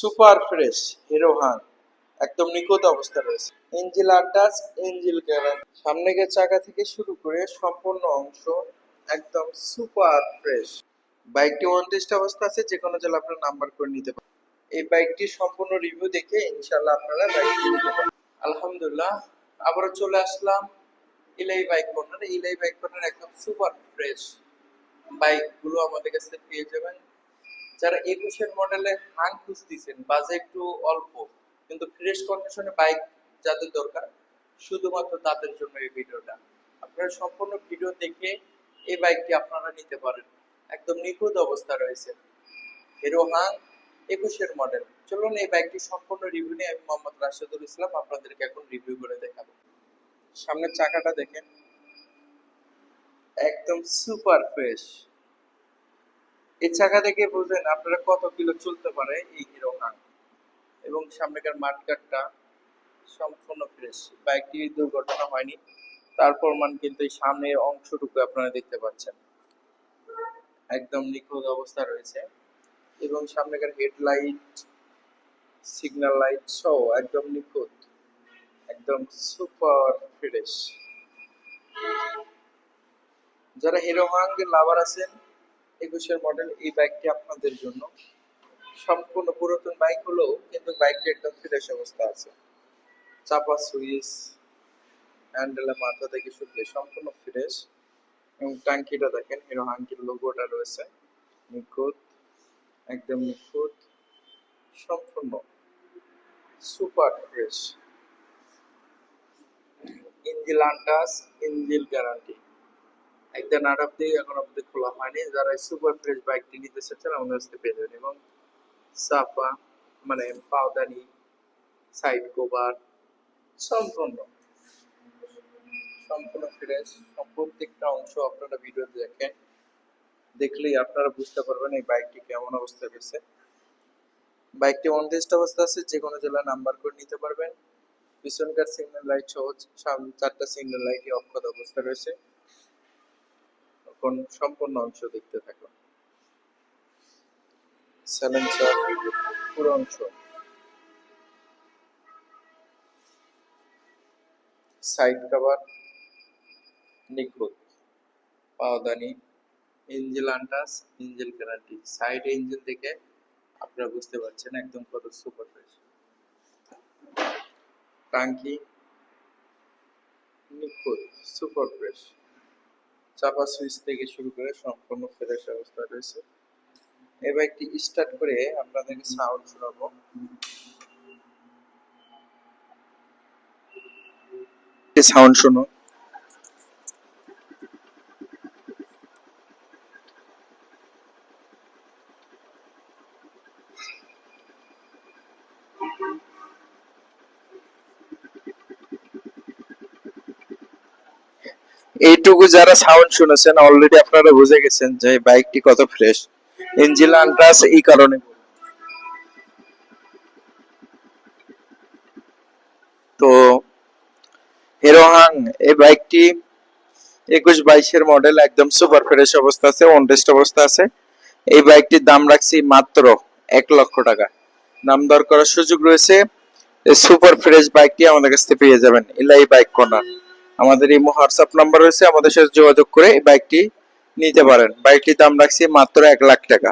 Super fresh hero Hang একদম নিখুঁত অবস্থা রয়েছে। ইঞ্জিল আটাচ ইঞ্জিল গ্যারান্টি সামনের চাকা থেকে শুরু করে সম্পূর্ণ অংশ, একদম সুপার ফ্রেশ। বাইকটি ওয়ান টেস্ট অবস্থা আছে যে কোনো জেলা আপনার নাম্বার করে নিতে পারেন। এই বাইকটি সম্পূর্ণ রিভিউ দেখে ইনশাল্লাহ আপনারা বাইকটি নিতে পারেন আলহামদুলিল্লাহ, আবারও চলে আসলাম ইলাই বাইক কর্নার। ইলাই বাইক কর্নার একদম সুপার ফ্রেশ বাইকগুলো আমাদের কাছে পেয়ে যাবেন। যারা একুশের মডেলে হাং খুঁজতেছেন, বাজে একটু অল্প, কিন্তু ফ্রেশ কন্ডিশনে বাইক যাদের দরকার, শুধুমাত্র তাদের জন্য এই ভিডিওটা। আপনারা সম্পূর্ণ ভিডিও দেখে এই বাইকটি আপনারা নিতে পারেন। একদম নিখুঁত অবস্থা রয়েছে। হিরো হাং একুশের মডেল চলুন এই বাইকটি সম্পূর্ণ রিভিউ নিয়ে আমি মোহাম্মদ রাশেদুল ইসলাম আপনাদেরকে এখন রিভিউ করে দেখাবো। সামনের চাকাটা দেখেন। একদম সুপার ফ্রেশ এই চাকা দেখে বুঝেন আপনারা কত কিলো চলতে পারে এই হিরো হাং এবং সামনেকার মাঠগাটটা সম্পূর্ণ ফ্রেশ বাইকটি দুর্ঘটনা হয়নি তারপর মান কিন্তু এই সামনের অংশটুকু আপনারা দেখতে পাচ্ছেন। একদম নিখুঁত অবস্থা রয়েছে। এবং সামনেকার হেডলাইট সিগন্যাল লাইট সহ একদম নিখুঁত একদম সুপার ফ্রেশ যারা হিরো হাঙ্গের লাভার আছেন একুশের মডেল এই বাইকটি আপনাদের জন্য। সম্পূর্ণ পুরাতন বাইক হলেও কিন্তু বাইকটি একদম ফ্রেশ অবস্থা আছে। চাপা সুইচ, হ্যান্ডেলের মাথা থেকে শুরু করে সম্পূর্ণ ফ্রেশ এবং ট্যাঙ্কিটা দেখেন হিরো হাঙ্কির লোগোটা রয়েছে। নিখুঁত, একদম নিখুঁত, সম্পূর্ণ super fresh engine untouched engine guarantee একদিন আট অব্দি এখন অব্দি খোলা হয়নি। যারা সুপার ফ্রেশ বাইকটি নিতে চাচ্ছেন আমাদের কাছে পেয়ে যাবেন। এবং সাফা মানে পাওদানি সাইড কভার সম্পূর্ণ। সম্পূর্ণ ফ্রেশ প্রত্যেকটা অংশ আপনারা ভিডিও দেখেন দেখলেই আপনারা বুঝতে পারবেন এই বাইকটি কেমন অবস্থায় রয়েছে। বাইকটি অন টেস্ট অবস্থা আছে, যে কোনো জেলায় নাম্বার করে নিতে পারবেন। পিছনকার সিগন্যাল লাইট সহজ সামনে চারটা সিগন্যাল লাইটই অক্ষত অবস্থা রয়েছে। এখন সম্পূর্ণ অংশ দেখতে স্যালেন্সার পুরো অংশ। সাইড কভার নিখুঁত। পাওদানি engine untouched engine guarantee side engine দেখে আপনারা বুঝতে পারছেন একদম কত সুপার ফ্রেশ টাঙ্কি নিখুঁত সুপার ফ্রেশ চাপা সুইচ থেকে শুরু করে সম্পূর্ণ ফ্রেশ অবস্থা রয়েছে। এই বাইকটি স্টার্ট করে আপনাদেরকে সাউন্ড শোনাবো। সাউন্ড শোনো। এইটুকু যারা সাউন্ড শুনেছেন অলরেডি আপনারা বুঝে গেছেন যে বাইকটি কত ফ্রেশ ইঞ্জিল আন্ট্রাস এই কারণে। তো হিরো হাং এই বাইকটি একুশ বাইশের মডেল একদম সুপার ফ্রেশ অবস্থা আছে অন টেস্ট অবস্থা আছে। এই বাইকটির দাম রাখছি মাত্র এক লক্ষ টাকা। নাম দর করার সুযোগ রয়েছে সুপার ফ্রেশ বাইকটি আমাদের কাছ থেকে পেয়ে যাবেন, এলাই বাইক কর্নার আমাদের এই হোয়াটসঅ্যাপ নাম্বার রয়েছে, আমাদের সাথে যোগাযোগ করে এই বাইকটি নিতে পারেন। বাইকটির দাম রাখছি মাত্র এক লাখ টাকা।